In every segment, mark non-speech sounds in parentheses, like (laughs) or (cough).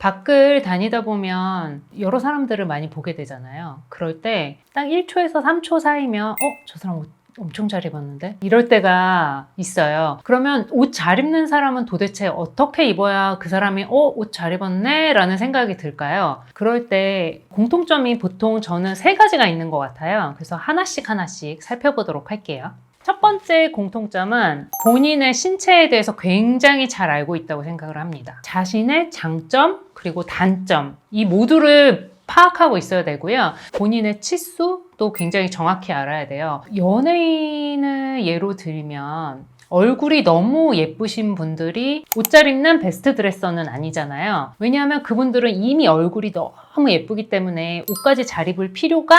밖을 다니다 보면 여러 사람들을 많이 보게 되잖아요. 그럴 때 딱 1초에서 3초 사이면 어? 저 사람 옷 엄청 잘 입었는데? 이럴 때가 있어요. 그러면 옷 잘 입는 사람은 도대체 어떻게 입어야 그 사람이 어? 옷 잘 입었네? 라는 생각이 들까요? 그럴 때 공통점이 보통 저는 세 가지가 있는 것 같아요. 그래서 하나씩 하나씩 살펴보도록 할게요. 첫 번째 공통점은 본인의 신체에 대해서 굉장히 잘 알고 있다고 생각을 합니다. 자신의 장점 그리고 단점 이 모두를 파악하고 있어야 되고요. 본인의 치수 도 굉장히 정확히 알아야 돼요. 연예인을 예로 들면 얼굴이 너무 예쁘신 분들이 옷 잘 입는 베스트 드레서는 아니잖아요. 왜냐하면 그분들은 이미 얼굴이 너무 예쁘기 때문에 옷까지 잘 입을 필요가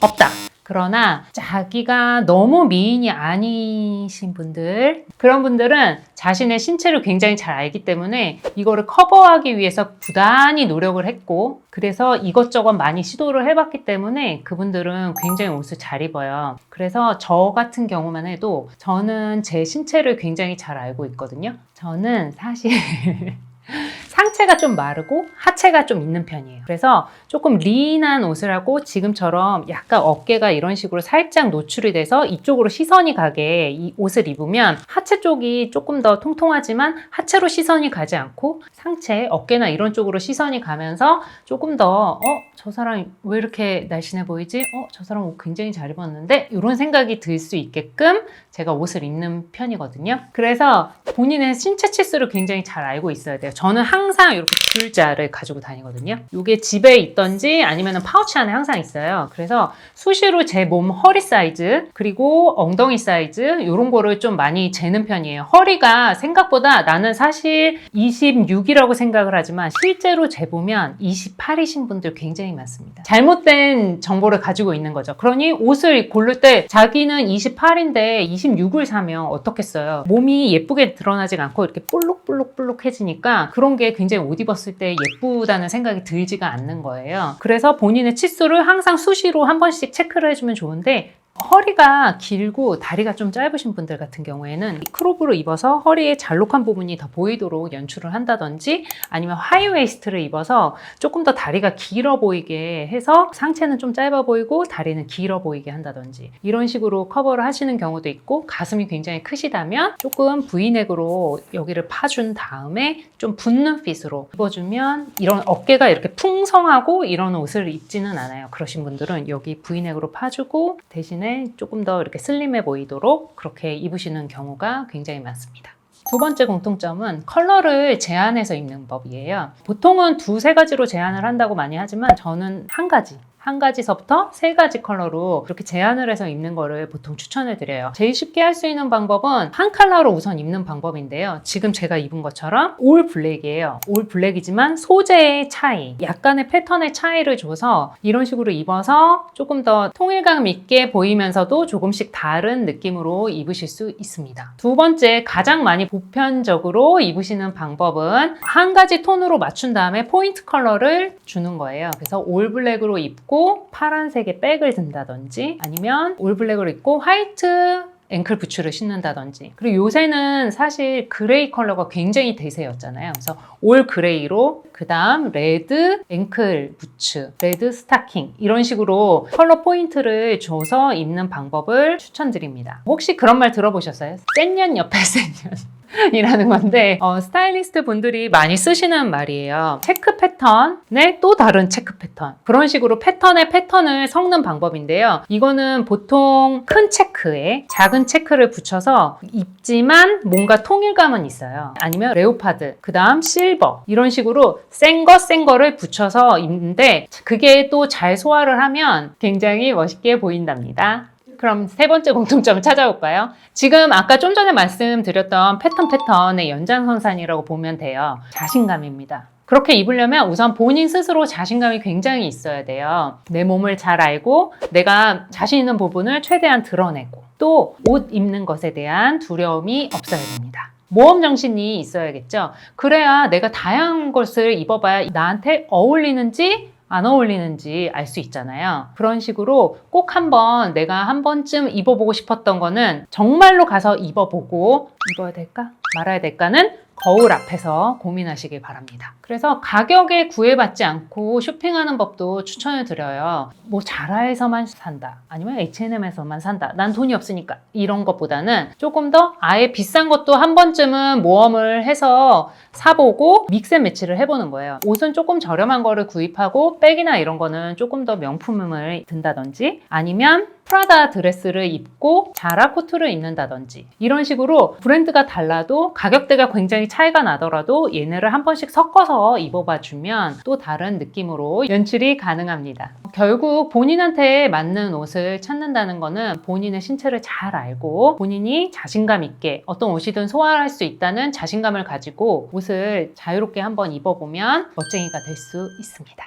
없다. 그러나 자기가 너무 미인이 아니신 분들 그런 분들은 자신의 신체를 굉장히 잘 알기 때문에 이거를 커버하기 위해서 부단히 노력을 했고 그래서 이것저것 많이 시도를 해봤기 때문에 그분들은 굉장히 옷을 잘 입어요. 그래서 저 같은 경우만 해도 저는 제 신체를 굉장히 잘 알고 있거든요. 저는 사실 (laughs) 상체가 좀 마르고 하체가 좀 있는 편이에요. 그래서 조금 리인한 옷을 하고 지금처럼 약간 어깨가 이런 식으로 살짝 노출이 돼서 이쪽으로 시선이 가게 이 옷을 입으면 하체 쪽이 조금 더 통통하지만 하체로 시선이 가지 않고 상체, 어깨나 이런 쪽으로 시선이 가면서 조금 더 어? 저 사람 왜 이렇게 날씬해 보이지? 어? 저 사람 옷 굉장히 잘 입었는데? 이런 생각이 들 수 있게끔 제가 옷을 입는 편이거든요. 그래서 본인의 신체 치수를 굉장히 잘 알고 있어야 돼요. 저는 항상 이렇게 줄자를 가지고 다니거든요. 이게 집에 있던지 아니면 파우치 안에 항상 있어요. 그래서 수시로 제 몸 허리 사이즈 그리고 엉덩이 사이즈 이런 거를 좀 많이 재는 편이에요. 허리가 생각보다 나는 사실 26이라고 생각을 하지만 실제로 재보면 28이신 분들 굉장히 많습니다. 잘못된 정보를 가지고 있는 거죠. 그러니 옷을 고를 때 자기는 28인데 26을 사면 어떻겠어요? 몸이 예쁘게 드러나지 않고 이렇게 볼록볼록볼록해지니까 그런 게 굉장히 옷 입었을 때 예쁘다는 생각이 들지가 않는 거예요. 그래서 본인의 치수를 항상 수시로 한 번씩 체크를 해주면 좋은데 허리가 길고 다리가 좀 짧으신 분들 같은 경우에는 크롭으로 입어서 허리에 잘록한 부분이 더 보이도록 연출을 한다든지 아니면 하이웨이스트를 입어서 조금 더 다리가 길어 보이게 해서 상체는 좀 짧아 보이고 다리는 길어 보이게 한다든지 이런 식으로 커버를 하시는 경우도 있고 가슴이 굉장히 크시다면 조금 V넥으로 여기를 파준 다음에 좀 붙는 핏으로 입어주면 이런 어깨가 이렇게 풍성하고 이런 옷을 입지는 않아요. 그러신 분들은 여기 V넥으로 파주고 대신에 조금 더 이렇게 슬림해 보이도록 그렇게 입으시는 경우가 굉장히 많습니다. 두 번째 공통점은 컬러를 제한해서 입는 법이에요. 보통은 두세 가지로 제한을 한다고 많이 하지만 저는 한 가지. 한 가지서부터 세 가지 컬러로 그렇게 제한을 해서 입는 거를 보통 추천을 드려요. 제일 쉽게 할 수 있는 방법은 한 컬러로 우선 입는 방법인데요. 지금 제가 입은 것처럼 올 블랙이에요. 올 블랙이지만 소재의 차이, 약간의 패턴의 차이를 줘서 이런 식으로 입어서 조금 더 통일감 있게 보이면서도 조금씩 다른 느낌으로 입으실 수 있습니다. 두 번째, 가장 많이 보편적으로 입으시는 방법은 한 가지 톤으로 맞춘 다음에 포인트 컬러를 주는 거예요. 그래서 올 블랙으로 입고 파란색의 백을 든다든지 아니면 올 블랙을 입고 화이트 앵클 부츠를 신는다든지. 그리고 요새는 사실 그레이 컬러가 굉장히 대세였잖아요. 그래서 올 그레이로 그 다음 레드 앵클 부츠 레드 스타킹 이런 식으로 컬러 포인트를 줘서 입는 방법을 추천드립니다. 혹시 그런 말 들어보셨어요? 센년 옆에 (laughs) 센년 이라는 건데 어, 스타일리스트 분들이 많이 쓰시는 말이에요. 체크 패턴의 또 다른 체크 패턴 그런 식으로 패턴의 패턴을 섞는 방법인데요. 이거는 보통 큰 체크에 작은 체크를 붙여서 입지만 뭔가 통일감은 있어요. 아니면 레오파드 그 다음 실버 이런 식으로 센거센 거를 붙여서 입는데 그게 또 잘 소화를 하면 굉장히 멋있게 보인답니다. 그럼 세 번째 공통점을 찾아볼까요? 지금 아까 좀 전에 말씀드렸던 패턴 패턴의 연장선상이라고 보면 돼요. 자신감입니다. 그렇게 입으려면 우선 본인 스스로 자신감이 굉장히 있어야 돼요. 내 몸을 잘 알고 내가 자신 있는 부분을 최대한 드러내고 또 옷 입는 것에 대한 두려움이 없어야 됩니다. 모험 정신이 있어야겠죠. 그래야 내가 다양한 것을 입어봐야 나한테 어울리는지 안 어울리는지 알 수 있잖아요. 그런 식으로 꼭 한번 내가 한 번쯤 입어보고 싶었던 거는 정말로 가서 입어보고 입어야 될까? 말아야 될까는 거울 앞에서 고민하시길 바랍니다. 그래서 가격에 구애받지 않고 쇼핑하는 법도 추천을 드려요. 뭐 자라에서만 산다. 아니면 H&M에서만 산다. 난 돈이 없으니까. 이런 것보다는 조금 더 아예 비싼 것도 한 번쯤은 모험을 해서 사보고 믹스앤매치를 해보는 거예요. 옷은 조금 저렴한 거를 구입하고 백이나 이런 거는 조금 더 명품을 든다든지 아니면 프라다 드레스를 입고 자라 코트를 입는다든지 이런 식으로 브랜드가 달라도 가격대가 굉장히 차이가 나더라도 얘네를 한 번씩 섞어서 입어봐 주면 또 다른 느낌으로 연출이 가능합니다. 결국 본인한테 맞는 옷을 찾는다는 거는 본인의 신체를 잘 알고 본인이 자신감 있게 어떤 옷이든 소화할 수 있다는 자신감을 가지고 옷을 자유롭게 한번 입어보면 멋쟁이가 될 수 있습니다.